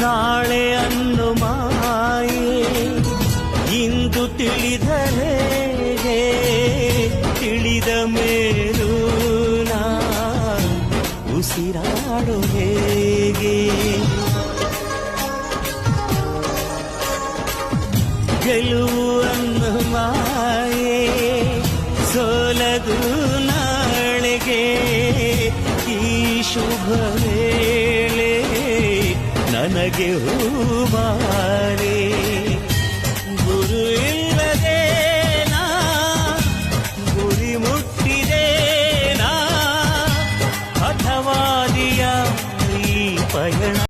ನಾಳೆ ಅನ್ನು ಮಾಯೆ ಇಂದು ತಿಳಿದರೆ ತಿಳಿದ ಮೇಲೂ ನಾ ಉಸಿರಾಡು ಹೇಗೆ? ಗೆಲುವನ್ನು ಮಾಯೆ ಸೋಲದು ನಾ ನಾಳೆಗೆ ಈ ಶುಭ ವೇಳೆ ನನಗೆ ಹೂಮಾರೆ ಗುರು ಇಲ್ಲದೆ ನಾ ಗುರಿ ಮುಟ್ಟಿದೆ ನಾ ಹಠವಾದಿಯ ಈ ಪಯಣ